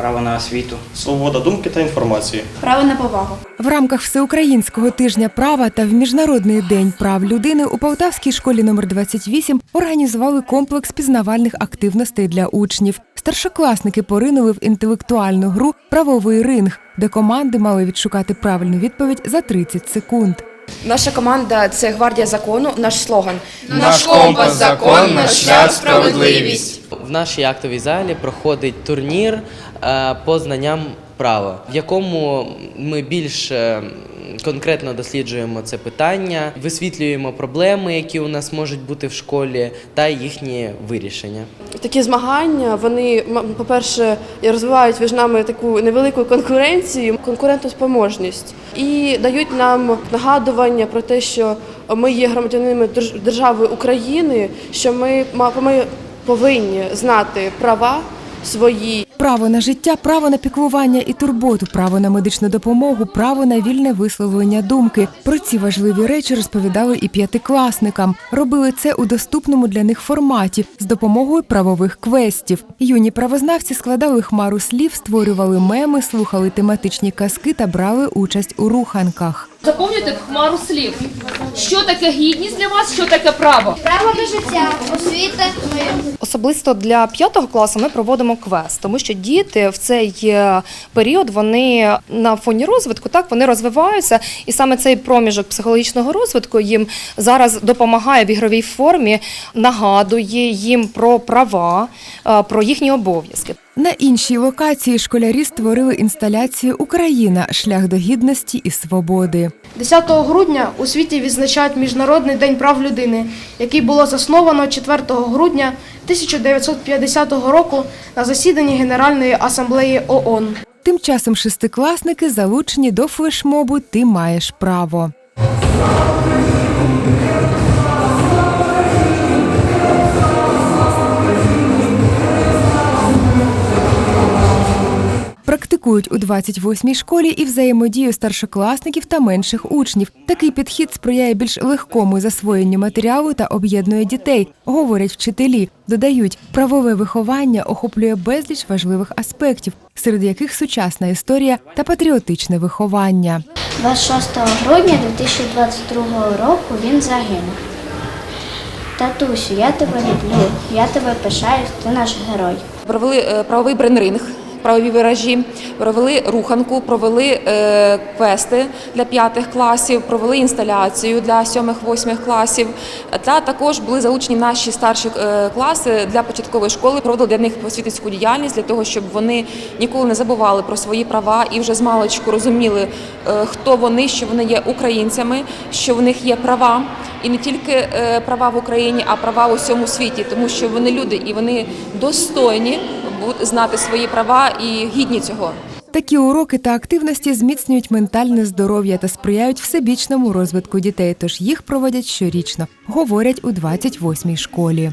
право на освіту, свобода думки та інформації. Право на повагу. В рамках Всеукраїнського тижня права та в Міжнародний день прав людини у Полтавській школі номер 28 організували комплекс пізнавальних активностей для учнів. Старшокласники поринули в інтелектуальну гру Правовий ринг, де команди мали відшукати правильну відповідь за 30 секунд. Наша команда це гвардія закону. Наш слоган Наш компас закон, наш шлях справедливість. В нашій актовій залі проходить турнір е, по знанням права, в якому ми більш е, конкретно досліджуємо це питання, висвітлюємо проблеми, які у нас можуть бути в школі, та їхні вирішення. такі змагання. Вони по-перше, розвивають між нами таку невелику конкуренцію, конкурентоспроможність і дають нам нагадування про те, що ми є громадянами держ- держави України, що ми ми повинні знати права свої Право на життя, право на піклування і турботу, право на медичну допомогу, право на вільне висловлення думки. Про ці важливі речі розповідали і п'ятикласникам. Робили це у доступному для них форматі з допомогою правових квестів. Юні правознавці складали хмару слів, створювали меми, слухали тематичні казки та брали участь у руханках. Заповнюйте хмару слів. Що таке гідність для вас, що таке право? Право на життя, освіта, мир. Особисто для п'ятого класу ми проводимо квест, тому що діти в цей е, період вони на фоні розвитку так вони розвиваються, і саме цей проміжок психологічного розвитку їм зараз допомагає в ігровій формі, нагадує їм про права, е, про їхні обов'язки. На іншій локації школярі створили інсталяцію Україна шлях до гідності і свободи. 10 грудня у світі відзначають Міжнародний день прав людини, який було засновано 4 грудня 1950 року на засіданні Генеральної асамблеї ООН. Тим часом шестикласники залучені до флешмобу Ти маєш право. Практикують у 28-й школі і взаємодію старшокласників та менших учнів. Такий підхід сприяє більш легкому засвоєнню матеріалу та об'єднує дітей, говорять вчителі. Додають, правове виховання охоплює безліч важливих аспектів, серед яких сучасна історія та патріотичне виховання. 26 грудня 2022 року він загинув. Татусю, я тебе люблю, я тебе пишаюсь, ти наш герой. провели е, правовий брейнринг, правові виражі, провели руханку, провели е, квести для п'ятих класів, провели інсталяцію для сьомих-восьмих класів. Та також були залучені наші старші е, класи для початкової школи. Проводили для них просвітницьку діяльність для того, щоб вони ніколи не забували про свої права і вже з маличку розуміли, е, хто вони, що вони є українцями, що в них є права. І не тільки права в Україні, а права у всьому світі, тому що вони люди і вони достойні знати свої права і гідні цього. Такі уроки та активності зміцнюють ментальне здоров'я та сприяють всебічному розвитку дітей, тож їх проводять щорічно, говорять у 28-й школі.